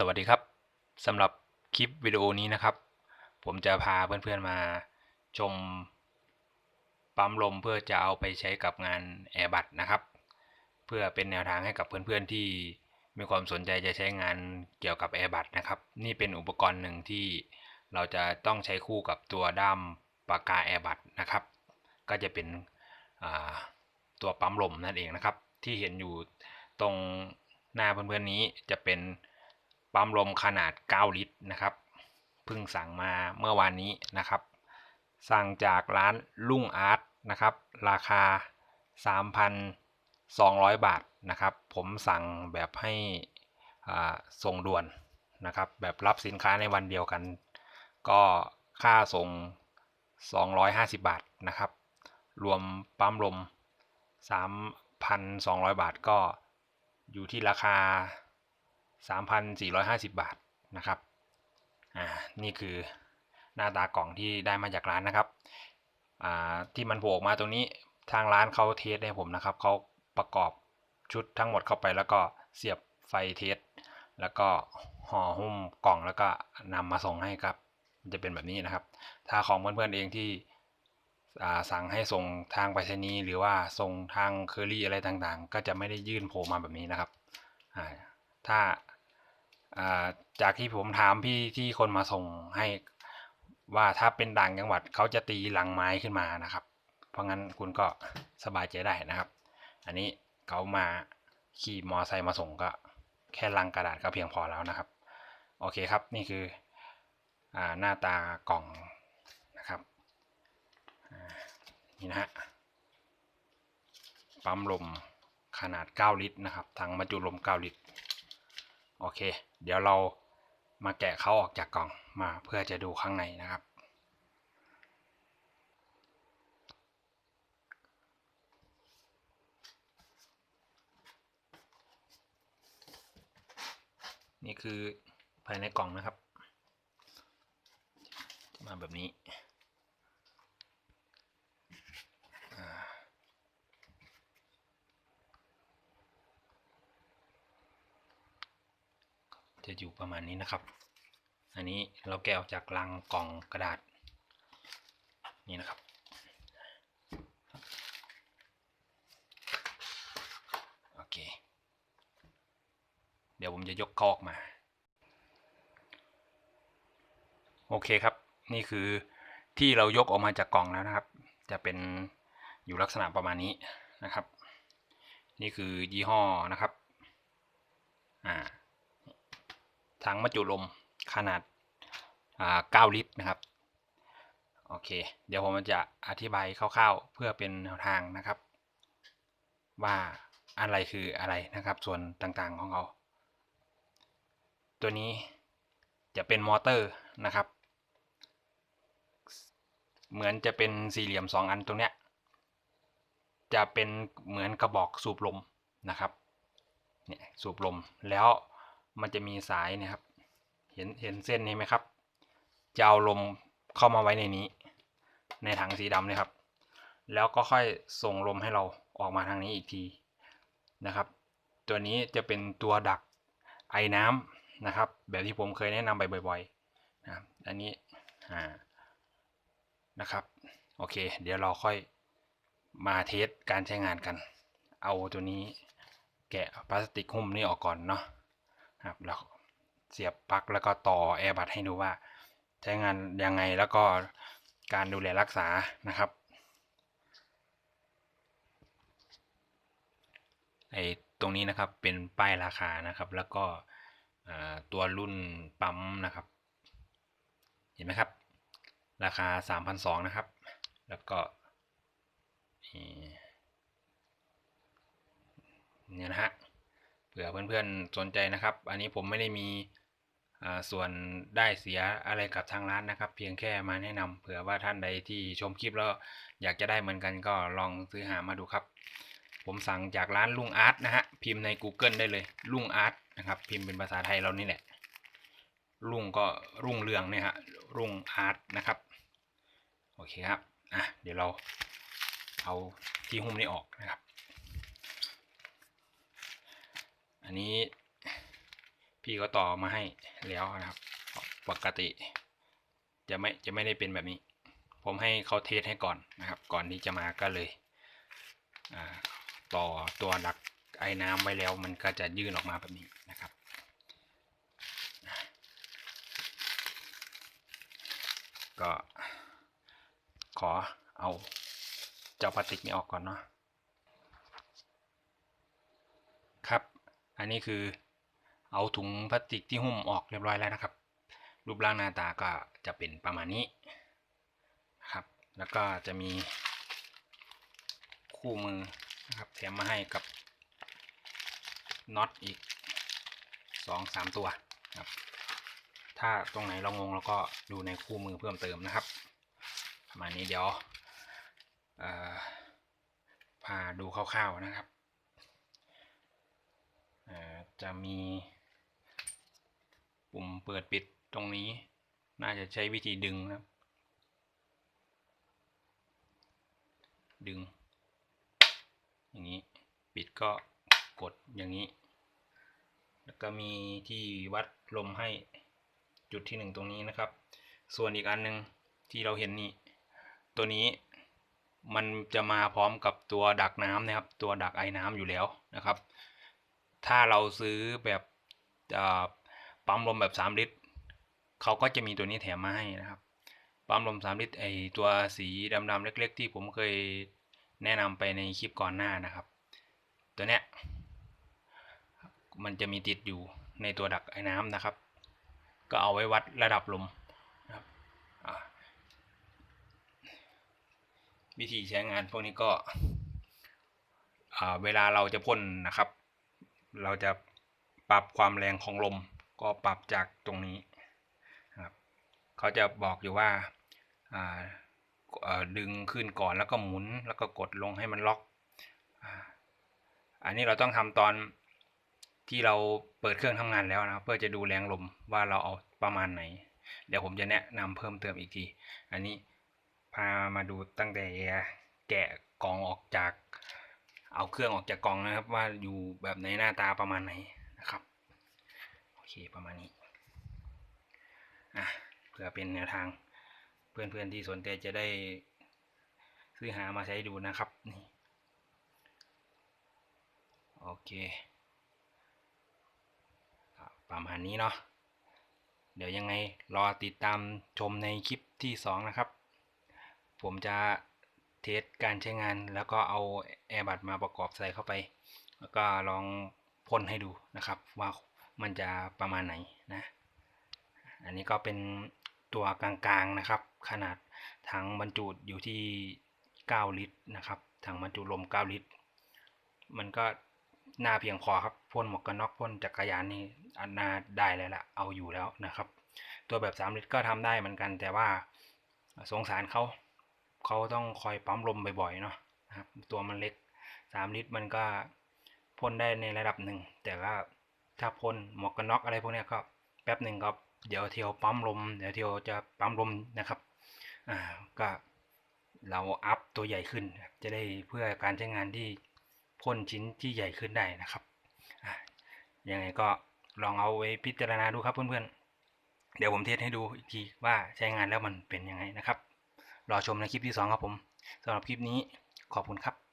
สวัสดีครับสำหรับคลิปวิดีโอนี้นะครับ ผมจะพาเพื่อนๆมาชมปั๊มลมเพื่อจะเอาไปใช้กับงานแอร์บัตนะครับ เพื่อเป็นแนวทางให้กับเพื่อนๆที่มีความสนใจจะใช้งานเกี่ยวกับแอร์บัตนะครับ นี่เป็นอุปกรณ์หนึ่งที่เราจะต้องใช้คู่กับตัวด้ามปากกาแอร์บัตนะครับ ก็จะเป็นตัวปั๊มลมนั่นเองนะครับ ที่เห็นอยู่ตรงหน้าเพื่อนๆนี้จะเป็น ปั๊มลมขนาด 9 ลิตรนะครับเพิ่งสั่งมาเมื่อวานนี้นะครับ สั่งจากร้านลุ่งอาร์ตนะครับ ราคา 3,200 บาทนะครับ ผมสั่งแบบให้ส่งด่วนนะครับ แบบรับสินค้าในวันเดียวกัน ก็ค่าส่ง 250 บาทนะครับ รวมปั๊มลม 3,200 บาทก็อยู่ที่ราคา 3,450 บาทนะครับอ่านี่คือหน้าตากล่องที่ได้มาจากร้านนะครับอ่าที่มันโผล่ออกมาตรงนี้ทางร้านเขาเทสให้ผมนะครับเขาประกอบชุดทั้งหมดเข้าไปแล้วก็เสียบไฟเทส แล้วก็ห่อหุ้มกล่องแล้วก็นำมาส่งให้ครับมันจะเป็นแบบนี้นะครับ ถ้าของเพื่อนๆเองที่อ่าสั่งให้ส่งทางไปรษณีย์หรือว่าส่งทางเคอรี่อะไรต่างๆ ก็จะไม่ได้ยื่นโผล่มาแบบนี้นะครับอ่า ถ้าจากที่ผมถามพี่ที่คนมาส่งให้ว่าถ้าเป็นต่างจังหวัดเขาจะตีหลังไม้ขึ้นมานะครับ เพราะงั้นคุณก็สบายใจได้นะครับ อันนี้เขามาขี่มอไซค์มาส่งก็แค่ลังกระดาษก็เพียงพอแล้วนะครับ โอเคครับนี่คืออหน้าตากล่องนะครับนี่นะฮะปั๊มลมขนาด 9 ลิตรนะครับถังบรรจุลม 9 ลิตร โอเค เดี๋ยวเรามาแกะเขาออกจากกล่องมาเพื่อจะดูข้างในนะครับ นี่คือภายในกล่องนะครับ มาแบบนี้อ่า จะอยู่ประมาณนี้นะครับ อันนี้เราแกะออกจากลังกล่องกระดาษ นี่นะครับ โอเค เดี๋ยวผมจะยกเขาออกมา โอเคครับ นี่คือที่เรายกออกมาจากกล่องแล้วนะครับ จะเป็นอยู่ลักษณะประมาณนี้นะครับ นี่คือยี่ห้อนะครับ อ่า ถังบรรจุลมขนาดอ่า9ลิตรนะครับโอเค เดี๋ยวผมจะอธิบายคร่าวๆ เพื่อเป็นแนวทางนะครับ ว่าอะไรคืออะไรนะครับ ส่วนต่างๆของเขา ตัวนี้จะเป็นมอเตอร์นะครับ เหมือนจะเป็นสี่เหลี่ยมสองอันตรงเนี้ยจะเป็นเหมือนกระบอกสูบลมนะครับเนี่ยสูบลมแล้ว มันจะมีสายนะครับ เห็นเห็นเส้นนี้ไหมครับ จะเอาลมเข้ามาไว้ในนี้ ในถังสีดำเนี่ยครับ แล้วก็ค่อยส่งลมให้เราออกมาทางนี้อีกทีนะครับ ตัวนี้จะเป็นตัวดักไอ้น้ำนะครับ แบบที่ผมเคยแนะนำไปบ่อยๆนะอันนี้อ่านะครับโอเค เดี๋ยวเราค่อยมาเทสการใช้งานกัน เอาตัวนี้แกะพลาสติกหุ้มนี่ออกก่อนเนาะ ครับแล้วเสียบปลั๊กแล้วก็ต่อแอร์บัดให้ดูว่า ใช้งานยังไงแล้วก็การดูแลรักษานะครับไอตรงนี้นะครับเป็นป้ายราคานะครับ แล้วก็ตัวรุ่นปั๊มนะครับ เห็นไหมครับ ราคา 3,200นะครับ แล้วก็นี่เนี่ยนะฮะ ผื่อเพื่อนๆสนใจนะครับ อันนี้ผมไม่ได้มีส่วนได้เสียอะไรกับทางร้านนะครับ เพียงแค่มาแนะนำเผื่อว่าท่านใดที่ชมคลิปแล้วอยากจะได้เหมือนกันก็ลองซื้อหามาดูครับ ผมสั่งจากร้านลุงอาร์ตนะฮะพิมพ์ใน Google ได้เลยลุงอาร์ตนะครับพิมพ์เป็นภาษาไทยเรานี่แหละรุ่งก็รุ่งเรืองเนี่ยฮะรุ่งอาร์ตนะครับโอเคครับอะเดี๋ยวเราเอาที่หุ้มนี้ออกนะครับ อันนี้พี่ก็ต่อมาให้แล้วนะครับ ปกติ จะไม่จะไม่ได้เป็นแบบนี้ ผมให้เขาเทสให้ก่อนนะครับ ก่อนที่จะมาก็เลยต่อตัวดักไอ้น้ำไว้แล้วมันก็จะยื่นออกมาแบบนี้นะครับก็ขอเอาเจ้าพลาสติกนี้ออกก่อนเนาะครับ อันนี้คือเอาถุงพลาสติกที่หุ้มออกเรียบร้อยแล้วนะครับ รูปร่างหน้าตาก็จะเป็นประมาณนี้นะครับ แล้วก็จะมีคู่มือนะครับแถมมาให้กับน็อตอีกสองสามตัวครับถ้าตรงไหนเรางงเราก็ดูในคู่มือเพิ่มเติมนะครับ ประมาณนี้เดี๋ยวพาดูคร่าวๆนะครับ จะมีปุ่มเปิดปิดตรงนี้ น่าจะใช้วิธีดึงนะครับดึง อย่างนี้ ปิดก็กดอย่างนี้ แล้วก็มีที่วัดลมให้จุดที่หนึ่งตรงนี้นะครับ ส่วนอีกอันหนึ่งที่เราเห็นนี่ ตัวนี้มันจะมาพร้อมกับตัวดักน้ำนะครับ ตัวดักไอ้น้ำอยู่แล้วนะครับ ถ้าเราซื้อแบบปั๊มลมแบบ 3 ลิตรเขาก็จะมีตัวนี้แถมมาให้นะครับปั๊มลม 3 ลิตรไอตัวสีดำๆเล็ก ๆ ที่ผมเคยแนะนำไปในคลิปก่อนหน้านะครับ ตัวเนี้ยมันจะมีติดอยู่ในตัวดักไอ้น้ำนะครับ ก็เอาไว้วัดระดับลมนะครับวิธีใช้งานพวกนี้ก็เวลาเราจะพ่นนะครับ เราจะปรับความแรงของลมก็ปรับจากตรงนี้ครับเขาจะบอกอยู่ว่าดึงขึ้นก่อนแล้วก็หมุนแล้วก็กดลงให้มันล็อก อันนี้เราต้องทำตอนที่เราเปิดเครื่องทำงานแล้วนะเพื่อจะดูแรงลมว่าเราเอาประมาณไหน เดี๋ยวผมจะแนะนำเพิ่มเติมอีกที อันนี้พามาดูตั้งแต่แกะกล่องออกจาก เอาเครื่องออกจากกล่องนะครับ ว่าอยู่แบบไหนหน้าตาประมาณไหนนะครับ โอเคประมาณนี้อะเพื่อเป็นแนวทางเพื่อนๆที่สนใจจะได้ซื้อหามาใช้ดูนะครับนี่โอเคประมาณนี้เนาะเดี๋ยวยังไงรอติดตามชมในคลิปที่ 2 นะครับ ผมจะ สการใช้งาน แล้วก็เอาแอร์บัดมาประกอบใส่เข้าไป แล้วก็ลองพ่นให้ดูนะครับ ว่ามันจะประมาณไหนนะ อันนี้ก็เป็นตัวกลางๆนะครับ ขนาดถังบรรจุอยู่ที่ 9 ลิตรนะครับถังบรรจุลม 9 ลิตร มันก็น่าเพียงพอครับพ่นหมวกกันน็อกพ่นจักรยานนี่อันน่าได้เลยละเอาอยู่แล้วนะครับ ตัวแบบ 3 ลิตรก็ทำได้เหมือนกันแต่ว่าสงสารเขา เขาต้องคอยปั๊มลมบ่อยๆเนาะนะครับตัวมันเล็ก 3 ลิตรมันก็พ่นได้ในระดับหนึ่ง แต่ว่าถ้าพ่นหมวกกันน็อกอะไรพวกนี้ก็แป๊บหนึ่งก็เดี๋ยวเที่ยวปั๊มลม เดี๋ยวเที่ยวจะปั๊มลมนะครับอ่าก็เราอัพตัวใหญ่ขึ้น จะได้เพื่อการใช้งานที่พ่นชิ้นที่ใหญ่ขึ้นได้นะครับอ่ายังไงก็ลองเอาไว้พิจารณาดูครับเพื่อนๆ เดี๋ยวผมเทสให้ดูอีกทีว่าใช้งานแล้วมันเป็นยังไงนะครับ รอชมในคลิปที่ 2 ครับผมสำหรับคลิปนี้ขอบคุณครับ